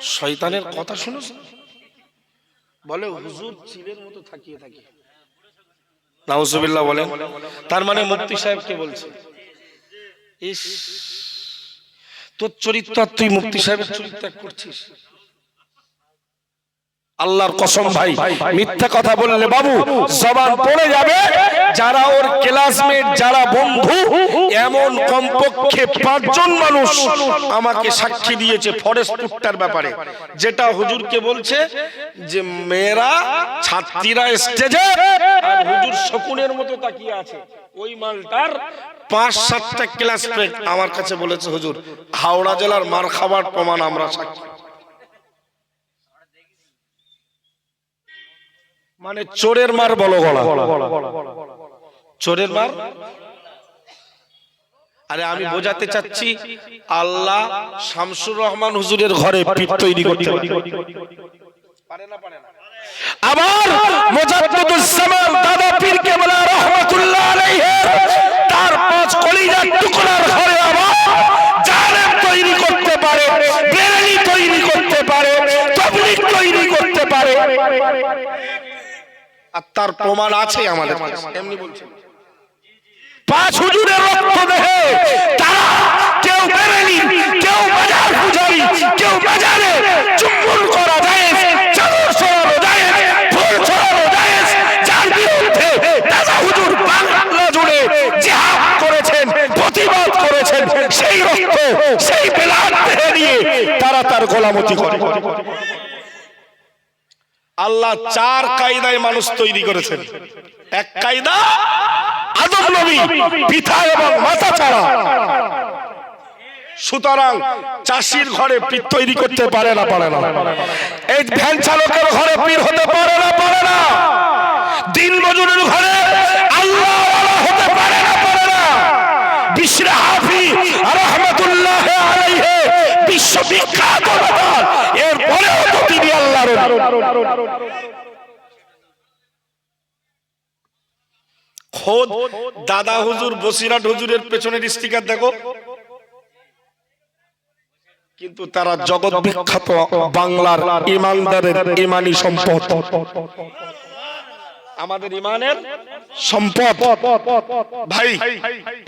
শয়তানের কথা শুনেছ বলে হুজুর চিলের মতো থাকিয়ে থাকি। নাউজুবিল্লাহ বলেন। তার মানে মুক্তি সাহেব কে বলছে ইস তোর চরিত্র আর তুই মুক্তি সাহেবের চরিত্র করছিস? আল্লাহর কসম ভাই, মিথ্যা কথা বললে বাবু, জবান পড়ে যাবে। যারা ওর ক্লাসমেট যারা বন্ধু, এমন কমপক্ষে পাঁচজন মানুষ আমাকে সাক্ষী দিয়েছে ফরেস্ট ব্যাপারে। যেটা হুজুরকে বলছে যে, মেয়েরা, ছাত্রীরা স্টেজে আর হুজুর শকুনের মতো তাকিয়ে আছে। ওই মালটার পাঁচ, সাতটা ক্লাসমেট আমার কাছে বলেছে, হুজুর, হাওড়া জেলার মার খাবার প্রমাণ আমরা সাক্ষী। মানে চোরের মার বলো গলা। চোরের মার? আরে আমি বোঝাতে চাচ্ছি, আল্লাহ শামসুর রহমান হুজুরের ঘরে পিঠ তৈরি করতে আবার দাদা পীর কেবলা আলাইহি, তার পাঁচ কলিজার টুকরার ঘরে আবার জালেম তৈরি করতে পারে, বেরেলি তৈরি করতে পারে, তাবলীগ তৈরি করতে পারে। আর তার প্রমাণ আছে আমাদের এমনি বলছি পাঁচ হুজুরের রক্ত দেহে তারা কেউ বেরেলি কেউ বাজার পূজারি কেউ বাজারে চুম্বন করা যায় চাদর ছড়ানো যায় ফুল ছড়ানো যায় যার বিরুদ্ধে দাদা হুজুর বাংলা জুড়ে জিহাদ করেছেন প্রতিবাদ করেছেন সেই রক্ত সেই বেলার দেহে নিয়ে তারা তার গোলামতি করে। আল্লাহ চার কায়দায় মানুষ তৈরি করেছেন। এক কায়দা আদম নবী পিতা এবং মাথা ছাড়া। সুতরাং চাষির ঘরে পীর তৈরি করতে পারে না পারে না। এই ভ্যান চালকের ঘরে পীর হতে পারে না পারে না। দিন মজুরের ঘরে আল্লাহ হতে পারে না পারে না। বিশ্ব হাফি রহমতুল্লাহ আলাইহি বিশ্ববিখ্যাত এরপরেও তো তিনি আল্লাহর খোদ, দাদা হুজুর বসিরাট হুজুরের পেছনের স্টিকার দেখো। কিন্তু তারা জগৎ বিখ্যাত বাংলার ইমানদারের ইমানি সম্পদ। আমাদের ইমানের সম্পদ। ভাই,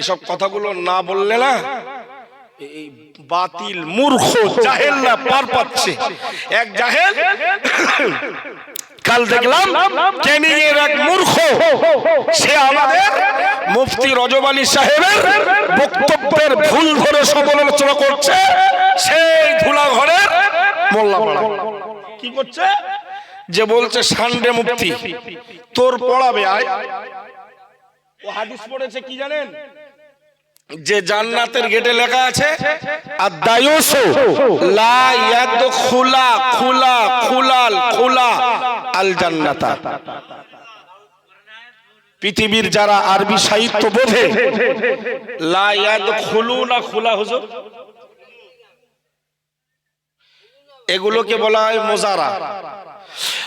এসব কথাগুলো না বললে না এই বাতিল মূর্খ পার পাচ্ছে। এক জাহেল, কাল দেখলাম এক মূর্খ। সে আমাদের মুফতি সাহেবের বক্তব্যের ভুল ধরে সমালোচনা করছে, সেই ধুলা ঘরের। কি করছে? যে বলছে, সানডে মুফতি, তোর পড়াবে আয়। ও হাদিস পড়েছে কি জানেন? যে জান্নাতের গেটে লেখা আছে আর দায়ুসু লা ইয়াদখুলা খুলা খুলাল খুলা আল জান্নাতা পৃথিবীর যারা আরবি সাহিত্য বোঝে, লা ইয়াদখুলুনা খুলা, হুজুর। এগুলোকে বলা হয় মোজারা।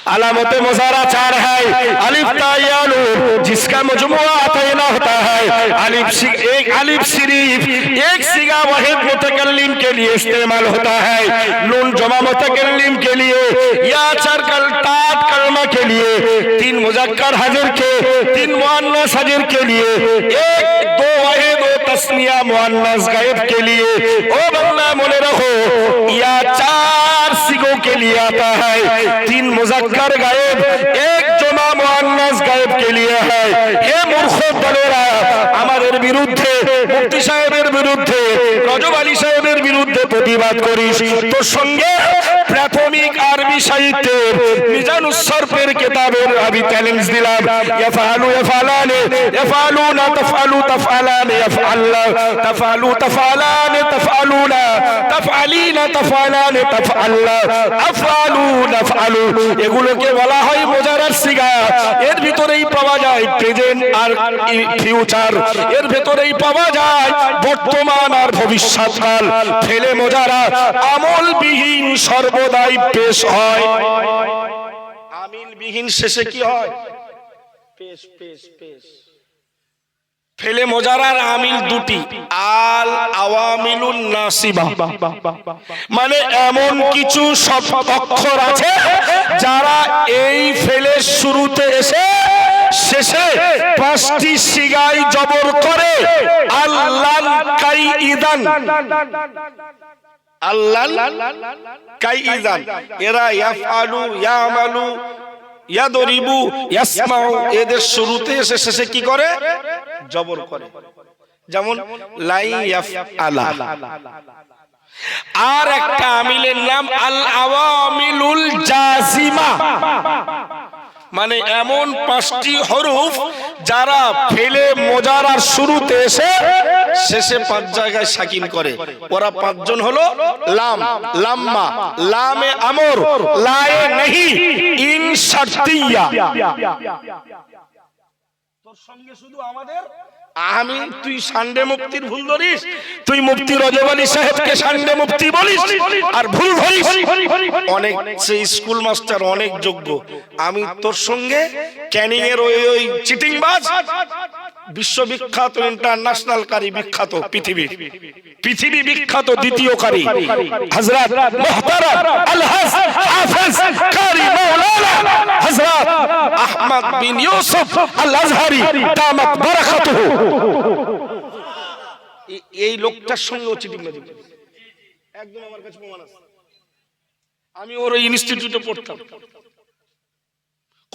अलामत मुजारा चार है। अलिफ तायानु जिसका मजमुआ अतना होता है। अलिफ एक अलिफ शरीफ, एक सिगा वाहिद मुतकल्लिम के लिए इस्तेमाल होता है। नून जमा मुतकल्लिम के लिए, या चार कल तात कलमा के लिए, तीन मुजक्कर हजर के, तीन मुअन्नस हजर के लिए, एक दो वाहिद तस्निया मुआन्नस गायब के लिए ओ बंदा मोने रखो या चार सिगों के लिए आता है तीन मुजक्कर गायब एक জমা মুআন্নাস গায়েব কে লিয়ে হয়। এ মূর্খ দলেরা, আমাদের বিরুদ্ধে, মুফতি সাহেবের বিরুদ্ধে, রজব আলী সাহেবের বিরুদ্ধে প্রতিবাদ করিস, তোর সঙ্গে প্রাথমিক আরবি সাহিত্যের মিজানুস সরফের কিতাবের আমি চ্যালেঞ্জ দিলাম। ইয়াফআলু ইয়াফআলানে, ইয়াফআলুনা তাফআলু তাফআলানে ইয়াফআল্লা তাফআলু তাফআলানে, তাফআলুনা, তাফআলিনা তাফআলানে তাফআল্লা আফআলু নাফআলু এগুলোকে বলা হয় মোজারার সিগা। এর ভিতরেই পাওয়া যায় প্রেজেন্ট আর ফিউচার। এর ভিতরেই পাওয়া যায় বর্তমান আর ভবিষ্যৎকাল। ফেলে মোজারা, আমলবিহীন সর্বদাই পেশ হয়। আমিলবিহীন শেষে কি হয়? পেশ পেশ পেশ। ফেলে মোজারার আমিল দুটি আল আওয়ামিলুন নাসিবা। মানে এমন কিছু সব অক্ষর আছে যারা এই ফেলের শুরুতে এসে শেষে পাঁচটি সিগাই জবর করে। আল্লাহ কাই ইদান আল্লাহ কাই ইদান এরা ইয়াফআলু, ইয়ামালু, ইয়াদরিবু, ইয়াসমাউ। এদের শুরুতে এসে শেষে কি করে? জবর করে। যেমন লাই ইয়াফআলা। আর একটা আমিলের নাম আল আওয়ামিলুল জাজিমা। মানে এমন পাঁচটি হরুফ যারা ফেলে মজার আর শুরুতে এসে শেষে পাঁচ জায়গায় সাকিন করে। ওরা পাঁচজন হলো লাম। লাম্মা। লামে আমর। লায়ে নেহি। ইন শারতিয়া তোর সঙ্গে শুধু আমাদের আমি, তুই সানডে মুক্তির ভুল ধরিস, তুই মুফতি রজব আলী সাহেবকে সানডে মুফতি বলিস, আর ভুল ধরিস। অনেক সেই স্কুল মাস্টার অনেক যোগ্য। আমি তোর সঙ্গে ক্যানিং এর ওই ওই চিটিং বাজ বিশ্ববিখ্যাত ইন্টারন্যাশনাল কারি বিখ্যাত পৃথিবীর। পৃথিবী বিখ্যাত দ্বিতীয় কারি হযরত মুহতারাম আলহাজ হাফেজ কারি মাওলানা হযরত আহমদ বিন ইউসুফ আল আজহারি দামাত বারাকাতুহু। এই লোকটার সঙ্গে চিটিং বাজি করেছে। একদম আমার কাছে প্রমাণ আছে। আমি ওর ইনস্টিটিউটে পড়তাম।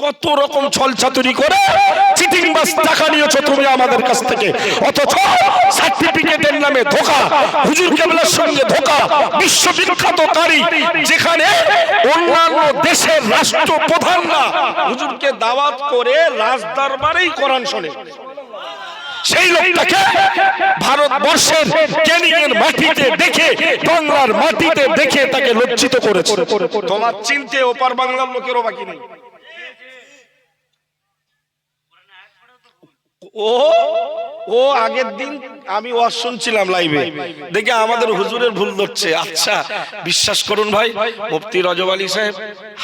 কত রকম ছল চাতুরি করে চিটিং বাস টাকা নিয়েছো তুমি আমাদের কাছ থেকে? অথচ সার্টিফিকেটের নামে ধোকা, হুজুর কেবলার সঙ্গে ধোকা, বিশ্ববিখ্যাত কারি যেখানে অন্যান্য দেশের রাষ্ট্র রাষ্ট্রপ্রধানরা হুজুরকে দাওয়াত করে রাজ দরবারেই কোরআন শোনে। সেই লোকটাকে ভারতবর্ষের ক্যানিং এর মাটিতে দেখে, বাংলার মাটিতে দেখে তাকে লজ্জিত করেছে। তোমার চিনতে ওপার বাংলার লোকেরও বাকি নেই। ও ও আগের দিন আমি ওয়াজ শুনছিলাম লাইভে দেখে আমাদের হুজুরের ভুল ধরছে। আচ্ছা বিশ্বাস করুন ভাই, মুফতি রজব আলী সাহেব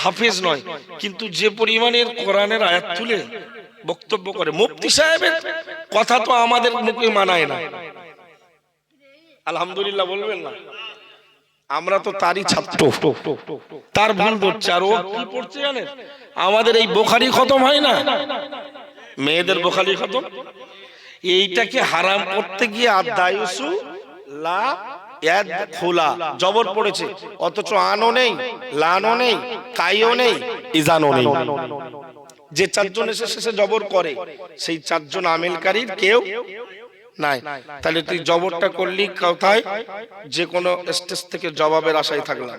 হাফিজ নয়, কিন্তু যে পরিমাণের কোরআনের আয়াত তুলে বক্তব্য করে, মুফতি সাহেবের কথা তো আমাদের মুখে মানায় না। আলহামদুলিল্লাহ বলবেন না। আমরা তো তারই ছাত্র। তার ভুল ধরছে। আর ও কি পড়ছে জানেন? আমাদের এই বোখারি খতম হয় না? মেয়েদের বোখারি খতম এইটাকে হারাম করতে গিয়ে আদায়ুসু লা খোলা জবর পড়েছে। অথচ আনো নেই লানো নেই, কাইও নেই ইজানো নেই। যে চারজন এসে শেষে জবর করে, সেই চারজন আমেলকারীর কেউ নাই। তাহলে তুই জবরটা করলি কোথায়? যে কোনো স্টেজ থেকে জবাবের আশায় থাকলাম।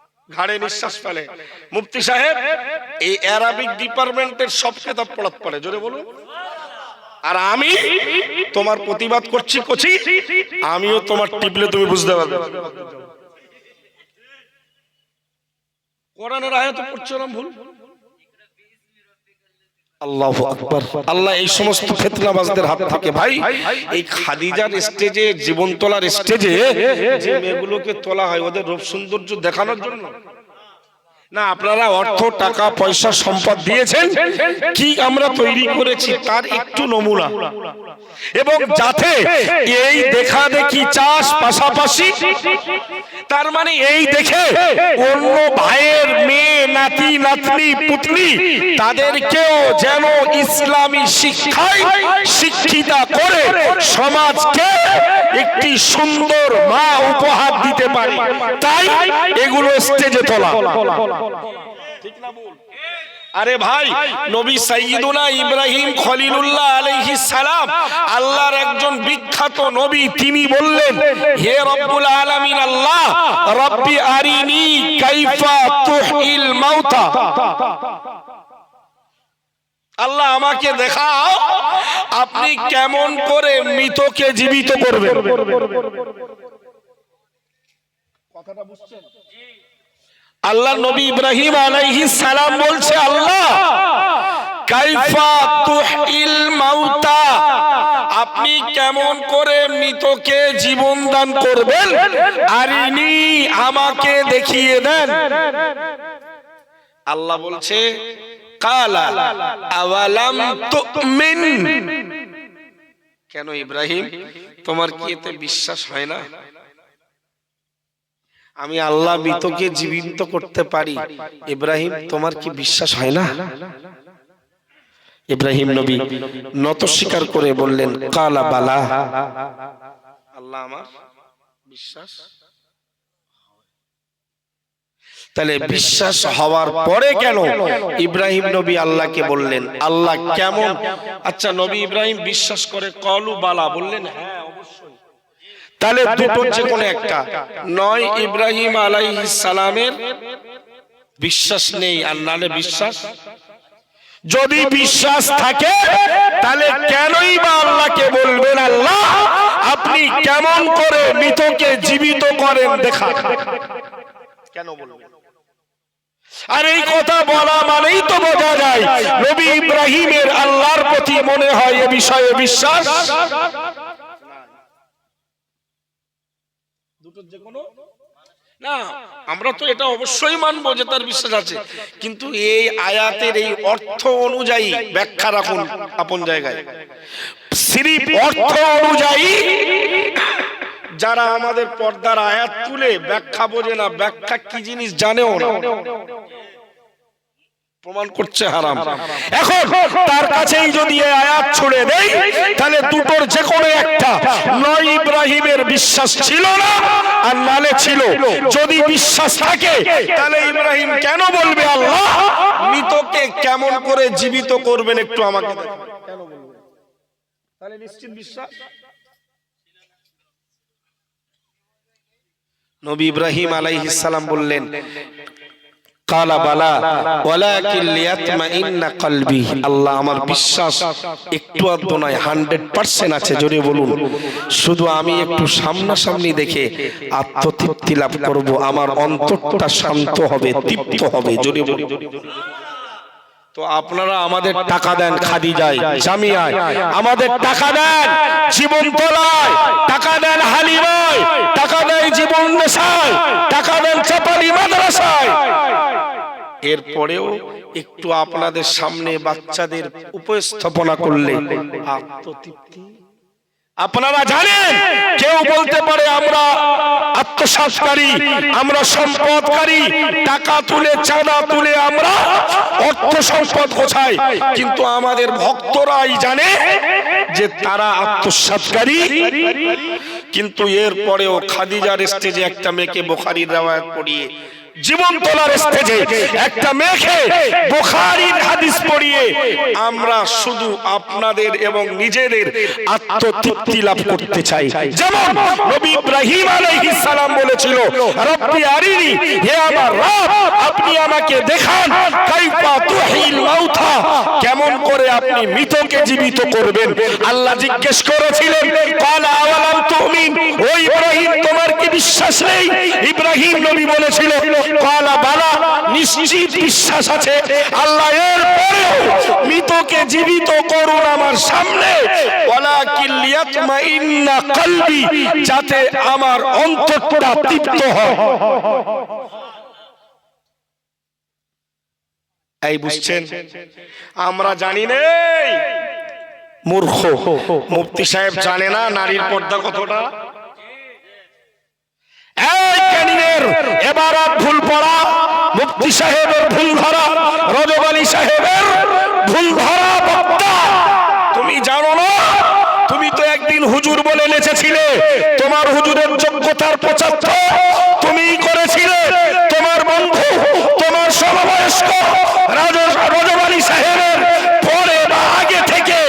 ঘাড়ে নিঃশ্বাস ফেলে। মুফতি সাহেব, এই অ্যারাবিক ডিপার্টমেন্টের সব খেতাব পড়াত পড়ে জোরে বলুন। আর আমি তোমার প্রতিবাদ করছি, কচি। আমিও তোমার টিপলে তুমি বুঝতে পারবে। কোরআনের আয়াত পড়ছো না ভুল? আল্লাহ এই সমস্ত ফেতনাবাজদের হাত থেকে, ভাই, এই খাদিজার স্টেজে জীবন তোলার স্টেজে যে মেয়েগুলোকে তোলা হয়, ওদের রূপ সৌন্দর্য দেখানোর জন্য না, আপনারা অর্থ, টাকা, পয়সা, সম্পদ দিয়েছেন। কি আমরা তৈরি করেছি তার একটু নমুনা। এবং যাতে এই দেখা দেখি চাষ পাশাপাশি, তার মানে এই দেখে অন্য ভাইয়ের মেয়ে, নাতি, নাতনি, পুতনি, তাদেরকেও যেন ইসলামী শিক্ষায় শিক্ষিতা করে সমাজকে একটি সুন্দর মা উপহার দিতে পারে। তাই এগুলো স্টেজে তোলা। আরে ভাই, নবী সাইয়্যিদুনা ইব্রাহিম খলিলুল্লাহ আলাইহিস সালাম, আল্লাহর একজন বিখ্যাত নবী, তিনি বললেন, হে রব্বুল আলামিন আল্লাহ, রব্বি আরিনি কাইফা তুহিল মাউতা। আল্লাহ আমাকে দেখাও আপনি কেমন করে মৃতকে জীবিত করবেন। কথাটা বুঝছেন? আল্লাহ নবী ইব্রাহিম আলাইহিস সালাম বলছে আল্লাহ কাইফা তুহিল মাউতা আপনি কেমন করে মৃতকে জীবন দান করবেন? আরিনি আমাকে দেখিয়ে দেন। আল্লাহ বলছে কালা আওয়ালাম তুমিন কেন ইব্রাহিম? তোমার কি এতে বিশ্বাস হয় না? আমি আল্লাহ মৃতকে জীবিত করতে পারি। ইব্রাহিম তোমার কি বিশ্বাস হয় না? ইব্রাহিম নবী নত স্বীকার করে বললেন কালা বালা। আল্লাহ আমার বিশ্বাস তাহলে বিশ্বাস হওয়ার পরে কেন ইব্রাহিম নবী আল্লাহকে বললেন? আল্লাহ কেমন? আচ্ছা নবী ইব্রাহিম বিশ্বাস করে কলু বালা বললেন? হ্যাঁ অবশ্যই। তাহলে দুটোর যে কোনো একটা। নয় ইব্রাহিম আলাইহিস সালামের বিশ্বাস নেই আর নালে বিশ্বাস? যদি বিশ্বাস থাকে তাহলে কেনই বা আল্লাহকে বলবেন আল্লাহ? আপনি কেমন করে মৃতকে জীবিত করেন? দেখা। কেন বলবেন? আর এই কথা বলা মানেই তো বোঝা যায় নবী ইব্রাহিমের আল্লাহর প্রতি মনে হয় এ বিষয়ে বিশ্বাস। দুটোর যে কোনো? না আমরা তো এটা অবশ্যই মানবো যে তার বিশ্বাস আছে। কিন্তু এই আয়াতের এই অর্থ অনুযায়ী ব্যাখ্যা রাখুন আপন জায়গায়। সিরিপ অর্থ অনুযায়ী যারা আমাদের পর্দার আয়াত তুলে ব্যাখ্যা বোঝে না, ব্যাখ্যা কি জিনিস জানেও না। প্রমাণ করছে হারাম। এখন তার কাছেই যদি আয়াত ছুড়ে দেই, তাহলে দুটোর যে কোনো একটা। নয় ইব্রাহিমের বিশ্বাস ছিল না, আর নালে ছিল। যদি বিশ্বাস থাকে, তাহলে ইব্রাহিম কেন বলবে আল্লাহ? মৃতকে কেমন করে জীবিত করবেন একটু আমাকে তাহলে নিশ্চিত বিশ্বাস? নবী ইব্রাহিম আলাইহিস সালাম বললেন কালা বালা ওয়ালাকিন লিয়াতমাইন্না কলবি। আল্লাহ আমার বিশ্বাস একটু আধটু নয় 100% আছে জোরে বলুন। শুধু আমি একটু সামনাসামনি দেখে আত্মতৃপ্তি লাভ করব আমার অন্তরটা শান্ত হবে তৃপ্ত হবে জোরে বলুন। তো আপনারা আমাদের টাকা দেন খাদিজায় জামিয়ায়। আমাদের টাকা দেন জীবন তোলায়। টাকা দেন হালিমায়। টাকা দেয় জীবন নেশায়। টাকা দেন চাপালি মাদ্রাসায়। এরপরেও একটু আপনাদের সামনে বাচ্চাদের উপস্থাপনা করলে আত্মতৃপ্তি আপনারা জানেন, কেউ বলতে পারে আমরা আত্মসাৎকারী আমরা সম্পদকারী, টাকা তুলে, চাঁদা তুলে আমরা অর্থ সম্পদ গোছাই। কিন্তু আমাদের ভক্তরাই জানে যে তারা আত্মসাৎকারী কিন্তু এর পরেও খাদিজার স্টেজে একটা মেয়েকে বোখারির রাওয়ায়াত পড়িয়ে জীবন তোলার স্টেজে একটা মেয়েকে বুখারীর হাদিস পড়িয়ে আমরা শুধু আপনাদের এবং নিজেদের আত্মতৃপ্তি লাভ করতে চাই। যেমন নবী ইব্রাহিম আলাইহিস সালাম বলেছিল, রব্বি আরিনি, হে আমার রব, আপনি আমাকে দেখান, কাইফা তুহিল মাউতা কেমন করে আপনি মৃতকে জীবিত করবেন? আল্লাহ জিজ্ঞেস করেছিলেন, কাল আওয়ালাম তুমিন? ও ইব্রাহিম, তোমার কি বিশ্বাস নেই? ইব্রাহিম নবী বলেছিল বিশ্বাস আছে। আল্লাহ এর পরেও মৃতকে জীবিত করুন আমার সামনে। যাতে আমার অন্তরটা তৃপ্ত হয়। এই বুঝছেন? আমরা জানি নেই মূর্খ। মুফতি সাহেব জানে না নারীর পর্দা কতটা এই ক্যানিংয়ের এবার ভুল পড়া মুক্তি সাহেবের ভুল ধরা রজব সাহেবের ভুল ধরা বক্তা। তুমি জানো না, তুমি তো একদিন হুজুর বলে নেচেছিলে, তোমার হুজুরের যোগ্যতার পঁচাত্তর তুমি করেছিলে, তোমার বন্ধু, তোমার সমবয়স্ক, রাজ- রজব আলী সাহেবের পরে বা আগে থেকে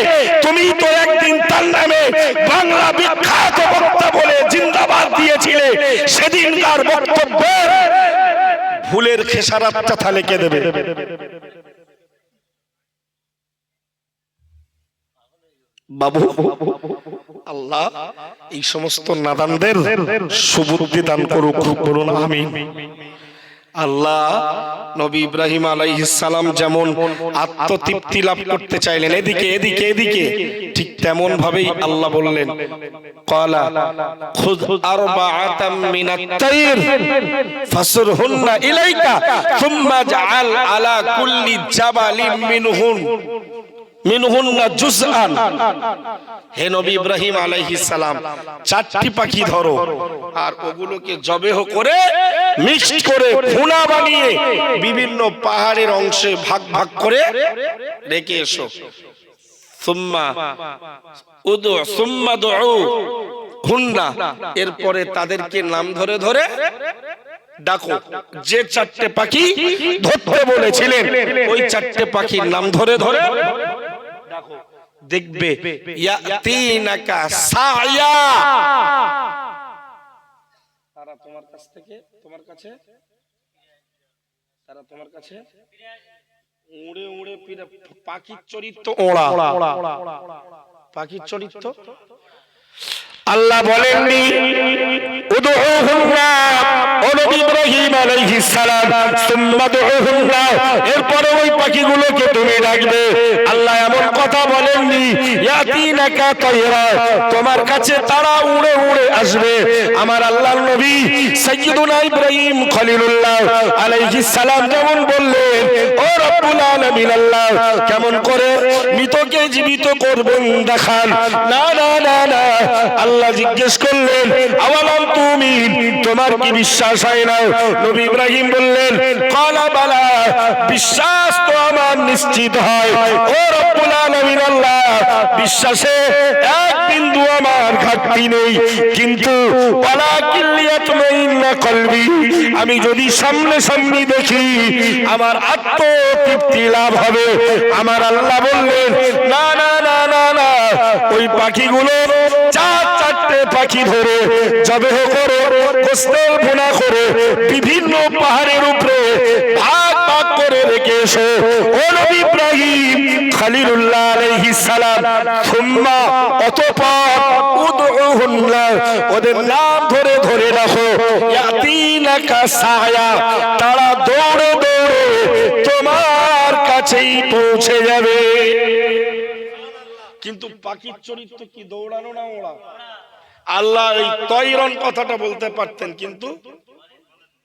তুমি তো একদিন তার নামে বাংলা বিখ্যাত বক্তা বলে জিন্দাবাদ দিয়েছিলে সেদিনকার বক্তব্যের ভুলের চাথা কে দেবে? বাবু আল্লাহ এই সমস্ত নাদানদের সুবুদ্ধি দান করুক করুন আমি আল্লাহ নবী ইব্রাহিম সালাম যেমন আত্মতৃপ্তি লাভ করতে চাইলেন, এদিকে এদিকে এদিকে, ঠিক তেমন ভাবেই আল্লাহ বললেন ক্বালা খুদ আরবাআতাম মিনাত তাইর, ফাসরহুন্না ইলাইকা, সুম্মা জাআল আলা কুল্লি জাবালিন মিনহুন। ইব্রাহিম আলাইহিস সালাম, চারটি পাখি ধরো, আর ওগুলোকে জবেহ করে করে বিভিন্ন পাহাড়ের অংশে ভাগ ভাগ করে রেখে এসো। সুম্মা, উদু, সুম্মা হুন্না, এরপরে তাদেরকে নাম ধরে ধরে ডাকো। যে চারটে পাখি ধরতে বলেছিলেন ওই চারটে পাখির নাম ধরে ধরে। ডাকো। দেখবে ইয়াতিনাকা সায়া। তারা তোমার কাছ থেকে তোমার কাছে? তারা তোমার কাছে? উড়ে উড়ে ফিরে পাখির চরিত্র ওড়া। পাখির চরিত্র? আল্লাহ বলেননি উদউহুন্না ও এরপরে ওই পাখিগুলোকে তুমি ডাকবে। আল্লাহ এমন কথা বলেননি তোমার কাছে তারা উড়ে উড়ে আসবে। আমার আল্লাহর নবী সাইয়্যিদুনা ইব্রাহিম খলিলুল্লাহ আলাইহিস সালাম যেমন বললেন, ও রব্বুল আলামিন আল্লাহ, কেমন করে মৃতকে জীবিত করবেন দেখান। না না না না, আল্লাহ জিজ্ঞেস করলেন, আওয়ালাম তুমি তোমার কি বিশ্বাস না নবী ইব্রাহিম বললেন বিশ্বাস তো আমার নিশ্চিত হয়। ও রব্বুল আলামিন আল্লাহ, বিশ্বাসে এক বিন্দু আমার ঘাটতি নেই। কিন্তু ওয়ালাকিন লিয়াতমাইন্না কলবি, আমি যদি সামনে সামনে দেখি, আমার আত্মতৃপ্তি লাভ হবে। আমার আল্লাহ বললেন, না না না না না, ওই পাখিগুলো চার চারটে পাখি ধরে, জবেহ করে গোস্তেল ভুনা করে, বিভিন্ন পাহাড়ের উপরে ভাগ ভাগ করে রেখে এসো ইব্রাহিম খলিলুল্লাহ আলাইহিস সালাম, সুম্মা, অতঃপর ওদের নাম ধরে ধরে রাখো, ইয়াতিনাকা সায়া, তারা দৌড়ে দৌড়ে তোমার কাছেই পৌঁছে যাবে। কিন্তু পাখির চরিত্র কি দৌড়ানো না ওড়া? আল্লাহ এই তৈরন কথাটা বলতে পারতেন, কিন্তু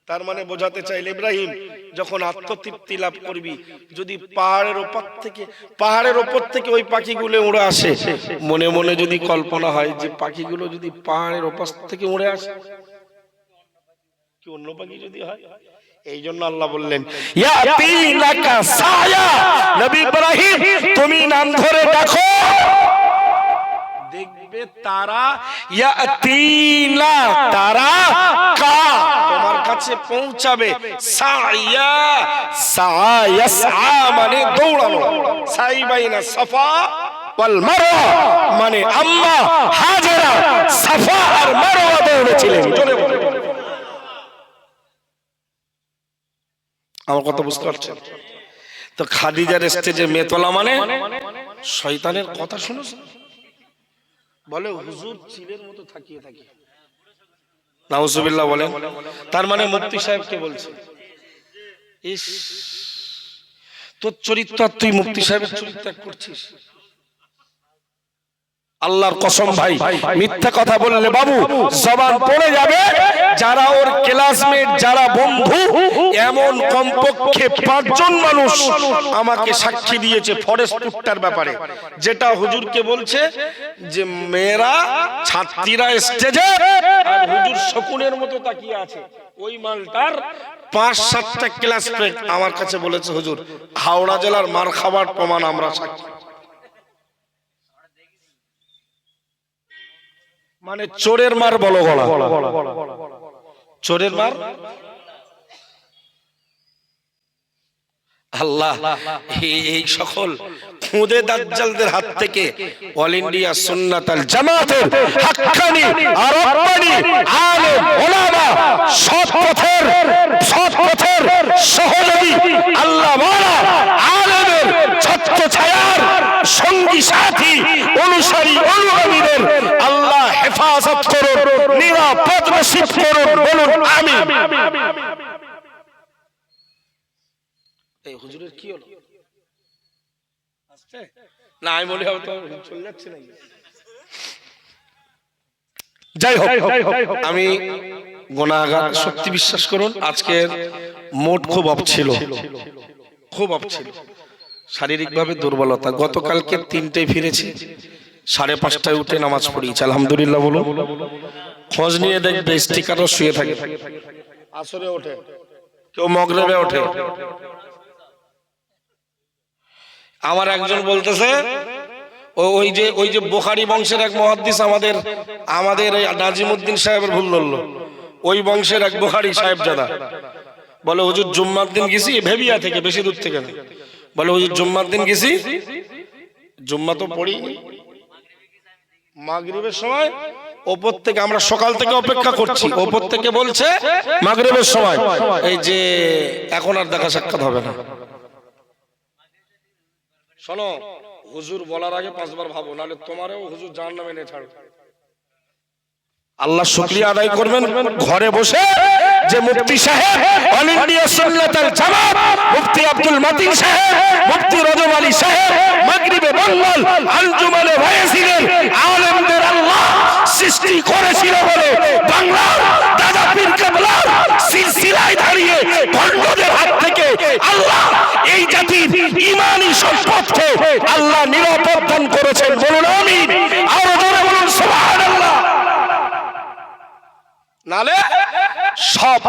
তার মানে বোঝাতে চাইলে ইব্রাহিম, যখন আত্মতৃপ্তি লাভ করবি, যদি পাহাড়ের ওপর থেকে, পাহাড়ের ওপর থেকে ওই পাখিগুলো উড়ে আসে, মনে মনে যদি কল্পনা হয় যে পাখিগুলো যদি পাহাড়ের ওপর থেকে উড়ে আসে, কি অন্য পাখি যদি হয়? এই জন্য আল্লাহ বললেন ইয়াতিনাকা সায়া, নবী ইব্রাহিম, তুমি নাম ধরে দেখো দেখবে তারা ইয়াতিনা তারা কা। তোমার কাছে পৌঁছাবে। সায়া সায়া সা মানে দৌড়ানো। সাই বাইনা সাফা ওয়াল মারওয়া মানে আম্মা হাজেরা সাফা আর মারওয়া দৌড়েছিলেন। জোরে আমার কথা বুঝতে পারছেন? তো খাদিজার স্টেজে মেতলা মানে? শয়তানের কথা শুনেছ বলে হুজুর চিলের মতো থাকিয়ে থাকি। নাউজুবিল্লাহ বলেন। তার মানে মুফতি সাহেবকে বলছে? ইস তোর চরিত্র তুই মুফতি সাহেবের চরিত্র করছিস? আল্লাহর কসম ভাই, মিথ্যা কথা বললে বাবু, জবান পড়ে যাবে। যারা ওর ক্লাসমেট যারা বন্ধু, এমন কমপক্ষে পাঁচজন মানুষ আমাকে সাক্ষী দিয়েছে ফরেস্ট টুকটার ব্যাপারে। যেটা হুজুরকে বলছে যে, মেয়েরা, ছাত্রীরা স্টেজে আর হুজুর শকুনের মতো তাকিয়ে আছে। ওই মালটার পাঁচ, সাতটা ক্লাসমেট আমার কাছে বলেছে, হুজুর, হাওড়া জেলার মার খাবার প্রমাণ আমরা সাক্ষী মানে চোরের মার বলো গলা। চোরের মার? আল্লাহ, এই- সকল খুদে দাজ্জালদের হাত থেকে অল ইন্ডিয়া সুন্নাত আল জামাতের হাক্কানি আর রব্বানি ওলামা, সৎ পথের সৎ পথের সহযোগী আল্লাহ মারা আলেমের ছত্র ছায়ার সঙ্গী সাথী। অনুসারী অনুগামীদের আল্লাহ হেফাজত করুন নিরাপদ নসিব করুন বলুন আমি এই হুজুরের কি হলো? না আমি বলি হবে যাই হোক আমি গোনাগার সত্যি বিশ্বাস করুন আজকের মোট খুব অপ ছিল। খুব অপ ছিল। শারীরিকভাবে দুর্বলতা। গতকালকে তিনটেই ফিরেছি। সাড়ে পাঁচটায় উঠে নামাজ পড়িয়েছি। আলহামদুলিল্লাহ বলুন, খোঁজ নিয়ে দেখবে, স্টিকারও শুয়ে থাকে। আসরে ওঠে। কেউ মগরেবে ওঠে। আমার একজন বলতেছে ওই যে ওই যে বোখারি বংশের এক মহাদ্দিস আমাদের আমাদের নাজিমুদ্দিন সাহেবের ভুল ধরলো। ওই বংশের এক বোখারি সাহেব জাদা। বলে, হুজুর, জুম্মার দিন গেছি, ভেবিয়া থেকে, বেশি দূর থেকে না। বলে হুজুর জুম্মার দিন গেছি? জুম্মা তো পড়ি। মাগরিবের সময় ওপর থেকে আমরা সকাল থেকে অপেক্ষা করছি। ওপর থেকে বলছে মাগরিবের সময়। এই যে এখন আর দেখা সাক্ষাৎ হবে না। শোনো হুজুর বলার আগে পাঁচবার ভাবো নাহলে তোমারও হুজুর জান নামে নিয়ে ছাড়ো আল্লাহ শুকরিয়া আদায় করবেন। ঘরে বসে যে মুফতি সাহেব অল ইন্ডিয়া সুন্নাতুল জামাত মুফতি আব্দুল মতিন সাহেব মুফতি রজব আলী সাহেব মাগরিবে বাঙ্গাল আঞ্জুমানে ভাইসিলের আলেমদের আল্লাহ সৃষ্টি করেছিল বলে বাংলার দাদা পীর কেবলার সিলসিলায় দাঁড়িয়ে ভণ্ডদের হাত থেকে আল্লাহ এই জাতির ইমানি সম্পদকে আল্লাহ নিরাপদ দান করেছেন বলুন আমিন আরও জোরে বলুন সুবহানাল্লাহ নালে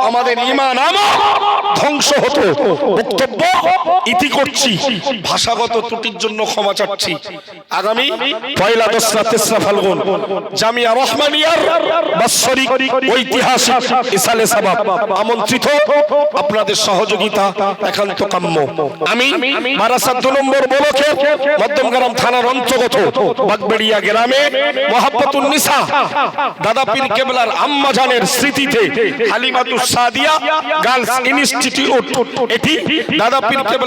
আমাদের ইমান আমল ধ্বংস হতো। বক্তব্য ইতি করছি। ভাষাগত ত্রুটির জন্য ক্ষমা চাচ্ছি। আগামী পয়লা দোসরা তেসরা ফাল্গুন, জামিয়া রহমানিয়ার বাৎসরিক ঐতিহাসিক ইসালে সাবাব। আমন্ত্রিত আপনাদের সহযোগিতা একান্ত কাম্য। আমি মারাসাত দু নম্বর ব্লকের মধ্যমগ্রাম থানার অন্তর্গত বাগবেড়িয়া গ্রামে মোহাম্মতুন নিসা দাদা পীর কেবলার আম্মা জানের স্মৃতিতে হালিমাতুস সাদিয়া গার্লস ইনস্টিটিউট এটি দাদা পীর কেবলা